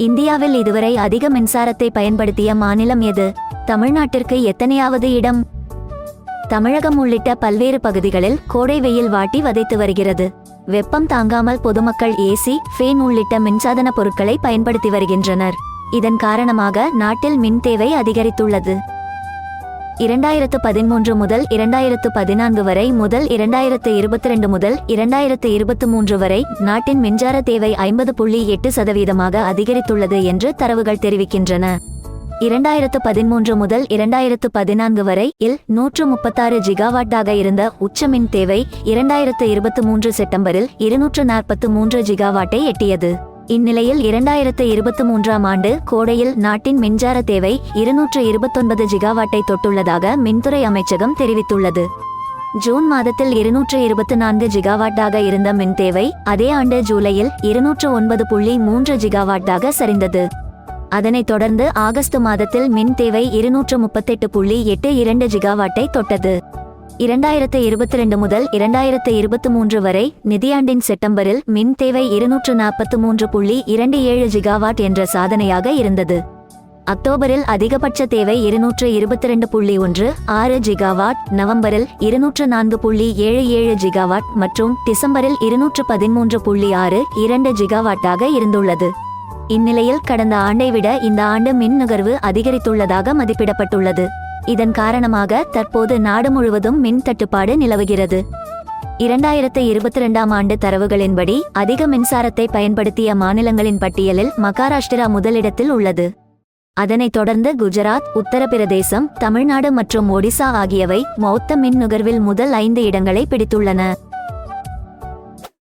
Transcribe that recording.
இந்தியாவில் இதுவரை அதிக மின்சாரத்தை பயன்படுத்திய மாநிலம் எது? தமிழ்நாட்டிற்கு எத்தனையாவது இடம்? தமிழகம் உள்ளிட்ட பல்வேறு பகுதிகளில் கோடை வெயில் வாட்டி வதைத்து வருகிறது. வெப்பம் தாங்காமல் பொதுமக்கள் ஏசி ஃபேன் உள்ளிட்ட மின்சாதன பொருட்களை பயன்படுத்தி வருகின்றனர். இதன் காரணமாக நாட்டில் மின் தேவை அதிகரித்துள்ளது. இரண்டாயிரத்து பதிமூன்று முதல் இரண்டாயிரத்து பதினான்கு வரை முதல் இரண்டாயிரத்து இருபத்தி ரெண்டு முதல் இரண்டாயிரத்து இருபத்தி மூன்று வரை நாட்டின் மின்சார தேவை ஐம்பது புள்ளி எட்டு சதவீதமாக அதிகரித்துள்ளது என்று தரவுகள் தெரிவிக்கின்றன. இரண்டாயிரத்து பதிமூன்று முதல் இரண்டாயிரத்து பதினான்கு வரை இல் நூற்று முப்பத்தாறு ஜிகாவாட்டாக இருந்த உச்ச மின் தேவை இரண்டாயிரத்து இருபத்தி மூன்று செப்டம்பரில் இருநூற்று நாற்பத்து மூன்று ஜிகாவாட்டை எட்டியது. இந்நிலையில் இரண்டாயிரத்து இருபத்தி மூன்றாம் ஆண்டு கோடையில் நாட்டின் மின்சார தேவை இருநூற்று இருபத்தொன்பது ஜிகாவாட்டை தொட்டுள்ளதாக மின்துறை அமைச்சகம் தெரிவித்துள்ளது. ஜூன் மாதத்தில் இருநூற்று இருபத்தி நான்கு ஜிகாவாட்டாக இருந்த மின் தேவை அதே ஆண்டு ஜூலையில் இருநூற்று ஒன்பது புள்ளி மூன்று ஜிகாவாட்டாக சரிந்தது. அதனைத் தொடர்ந்து ஆகஸ்ட் மாதத்தில் மின் தேவை இருநூற்று முப்பத்தெட்டு புள்ளி எட்டு இரண்டு ஜிகாவாட்டை தொட்டது. இரண்டாயிரத்து இருபத்தி ரெண்டு முதல் இரண்டாயிரத்து இருபத்தி மூன்று வரை நிதியாண்டின் செப்டம்பரில் மின் தேவை இருநூற்று நாற்பத்து மூன்று புள்ளி இரண்டு ஏழு ஜிகாவாட் என்ற சாதனையாக இருந்தது. அக்டோபரில் அதிகபட்ச தேவை இருநூற்று இருபத்தி ரெண்டு புள்ளி ஒன்று ஆறு ஜிகாவாட் நவம்பரில் இருநூற்று நான்கு புள்ளி ஏழு ஏழு ஜிகாவாட் மற்றும் டிசம்பரில் இருநூற்று பதிமூன்று புள்ளி ஆறு இரண்டு ஜிகாவாட்டாக இருந்துள்ளது. இந்நிலையில் கடந்த ஆண்டை விட இந்த ஆண்டு மின் நுகர்வு அதிகரித்துள்ளதாக மதிப்பிடப்பட்டுள்ளது. இதன் காரணமாக தற்போது நாடு முழுவதும் மின் தட்டுப்பாடு நிலவுகிறது. இரண்டாயிரத்து இருபத்தி ரெண்டாம் ஆண்டு தரவுகளின்படி அதிக மின்சாரத்தை பயன்படுத்திய மாநிலங்களின் பட்டியலில் மகாராஷ்டிரா முதலிடத்தில் உள்ளது. அதனைத் தொடர்ந்து குஜராத் உத்தரப்பிரதேசம் தமிழ்நாடு மற்றும் ஒடிசா ஆகியவை மொத்த மின் நுகர்வில் முதல் ஐந்து இடங்களை பிடித்துள்ளன.